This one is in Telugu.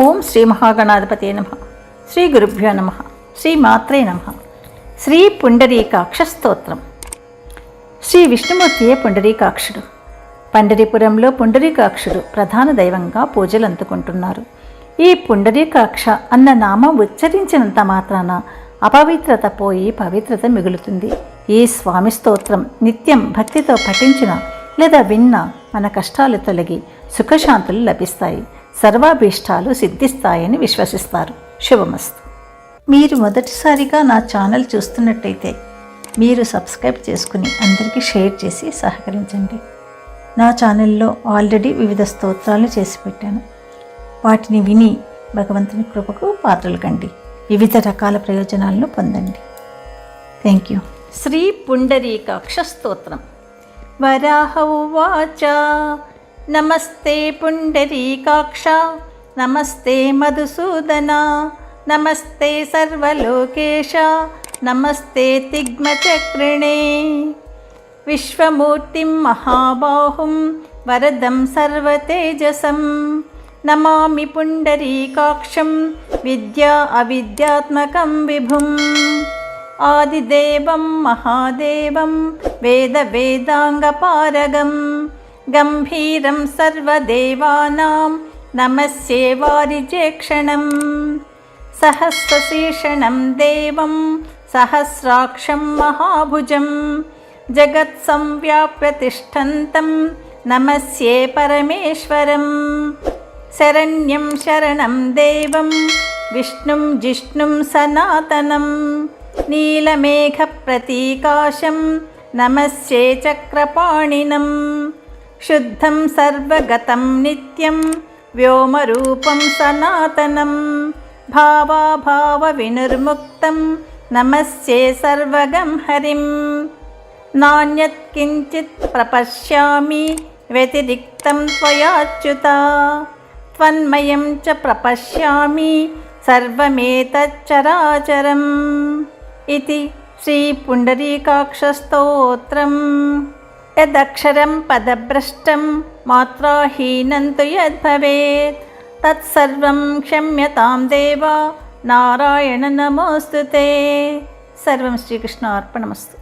ఓం శ్రీ మహాగణాధిపతి నమ. శ్రీ గురుభ్యో నమ. శ్రీ మాత్రే నమ. శ్రీ పుండరీకాక్ష స్తోత్రం శ్రీ విష్ణుమూర్తియే పుండరీకాక్షుడు. పండరీపురంలో పుండరీకాక్షుడు ప్రధాన దైవంగా పూజలు అందుకుంటున్నారు. ఈ పుండరీకాక్ష అన్న నామం ఉచ్చరించినంత మాత్రాన అపవిత్రత పోయి పవిత్రత మిగులుతుంది. ఈ స్వామి స్తోత్రం నిత్యం భక్తితో పఠించిన లేదా విన్న మన కష్టాలు తొలగి సుఖశాంతులు లభిస్తాయి. సర్వాభీష్టాలు సిద్ధిస్తాయని విశ్వసిస్తారు. శుభమస్తు. మీరు మొదటిసారిగా నా ఛానల్ చూస్తున్నట్టయితే మీరు సబ్స్క్రైబ్ చేసుకుని అందరికీ షేర్ చేసి సహకరించండి. నా ఛానల్లో ఆల్రెడీ వివిధ స్తోత్రాలు చేసి పెట్టాను. వాటిని విని భగవంతుని కృపకు పాత్రలు కండి. వివిధ రకాల ప్రయోజనాలను పొందండి. థ్యాంక్ యూ శ్రీ పుండరీకాక్ష స్తోత్రం. వరాహ ఉవాచ नमस्ते पुण्डरीकाक्षा नमस्ते मधुसूदना नमस्ते सर्वलोकेशा नमस्ते तिग्मचक्रिणे। विश्वमूर्तिं महाबाहुं वरदं सर्वतेजसं। नमामि पुण्डरीकाक्षं विद्या अविद्यात्मकं विभुम्। आदिदेवं महादेवं वेदवेदाङ्गपारगम्। गम्भीरं सर्वदेवानां नमस्ये वारिजेक्षणं सहस्रशेषणं देवं सहस्राक्षं महाभुजं। जगत्संव्याप्यतिष्ठन्तं नमस्ये परमेश्वरं शरण्यं शरणं देवं विष्णुं जिष्णुं सनातनं। नीलमेघप्रतीकाशं नमस्ये चक्रपाणिनम् నమస్యే చక్రపాణినం శుద్ధం సర్వగతం నిత్యం వ్యోమరూపం సనాతనం భావాభావ వినిర్ముక్తం నమస్యే సర్వగం హరిం నాణ్యత్కించిత్ ప్రపశ్యామి వ్యతిరిక్తం త్వయాచ్యుత త్వన్మయం చ ప్రపశ్యామి సర్వమేతచ్చరాచరం यदक्षरं पदभ्रष्टं मात्राहीनं तु यद्भवेत् तत्सर्वं क्षम्यतां देवा नारायण नमोऽस्तु ते सर्वं श्रीकृष्णार्पणमस्तु